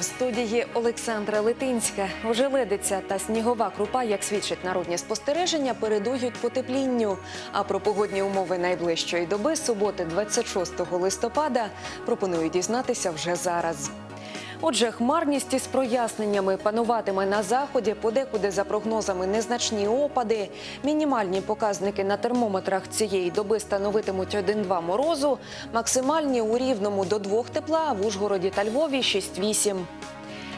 студії Олександра Литинська. Ожеледиця та снігова крупа, як свідчать народні спостереження, передують потеплінню. А про погодні умови найближчої доби, суботи, 26 листопада, пропоную дізнатися вже зараз. Отже, хмарність із проясненнями пануватиме на заході, подекуди за прогнозами незначні опади. Мінімальні показники на термометрах цієї доби становитимуть 1-2 морозу, максимальні у рівному до 2 тепла, в Ужгороді та Львові 6-8.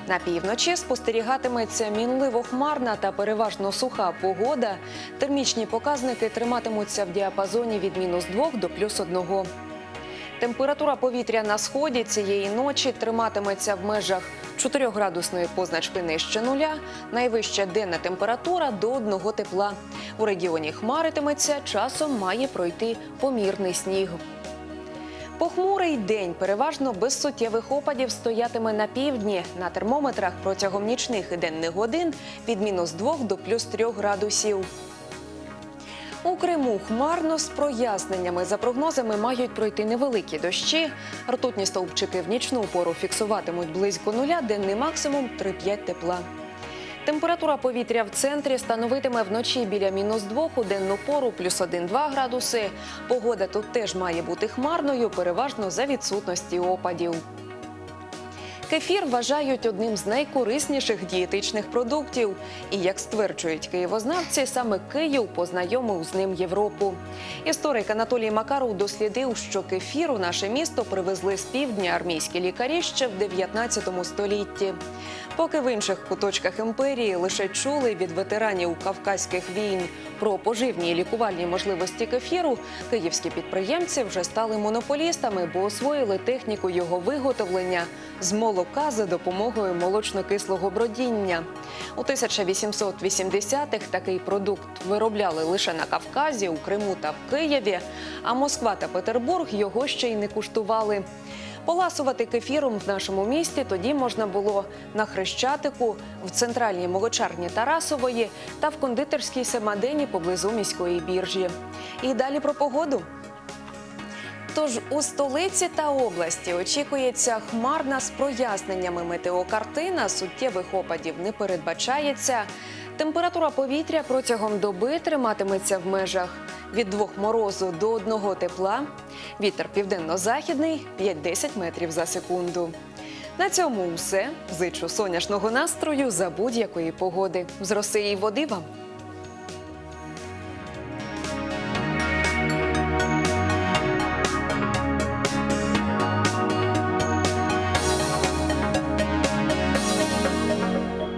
На півночі спостерігатиметься мінливо хмарна та переважно суха погода. Термічні показники триматимуться в діапазоні від мінус 2 до плюс 1. Температура повітря на сході цієї ночі триматиметься в межах 4-градусної позначки нижче нуля. Найвища денна температура до 1 тепла. У регіоні хмаритиметься, часом має пройти помірний сніг. Похмурий день переважно без суттєвих опадів стоятиме на півдні. На термометрах протягом нічних і денних годин від мінус 2 до плюс 3 градусів. У Криму хмарно з проясненнями. За прогнозами мають пройти невеликі дощі. Ртутні стовпчики в нічну пору фіксуватимуть близько нуля, денний максимум 3-5 тепла. Температура повітря в центрі становитиме вночі біля мінус 2, у денну пору плюс 1-2 градуси. Погода тут теж має бути хмарною, переважно за відсутності опадів. Кефір вважають одним з найкорисніших дієтичних продуктів. І як стверджують києвознавці, саме Київ познайомив з ним Європу. Історик Анатолій Макаров дослідив, що кефір у наше місто привезли з півдня армійські лікарі ще в 19 столітті. Поки в інших куточках імперії лише чули від ветеранів кавказьких війн про поживні і лікувальні можливості кефіру, київські підприємці вже стали монополістами, бо освоїли техніку його виготовлення з молока за допомогою молочно-кислого бродіння. У 1880-х такий продукт виробляли лише на Кавказі, у Криму та в Києві. А Москва та Петербург його ще й не куштували. Поласувати кефіром в нашому місті тоді можна було на Хрещатику, в центральній молочарні Тарасової та в кондитерській Семадені поблизу міської біржі. І далі про погоду. Тож у столиці та області очікується хмарна з проясненнями метеокартина. Суттєвих опадів не передбачається. Температура повітря протягом доби триматиметься в межах від 2 морозу до 1 тепла. Вітер південно-західний 5-10 метрів за секунду. На цьому все. Зичу сонячного настрою за будь-якої погоди. З роси і води вам.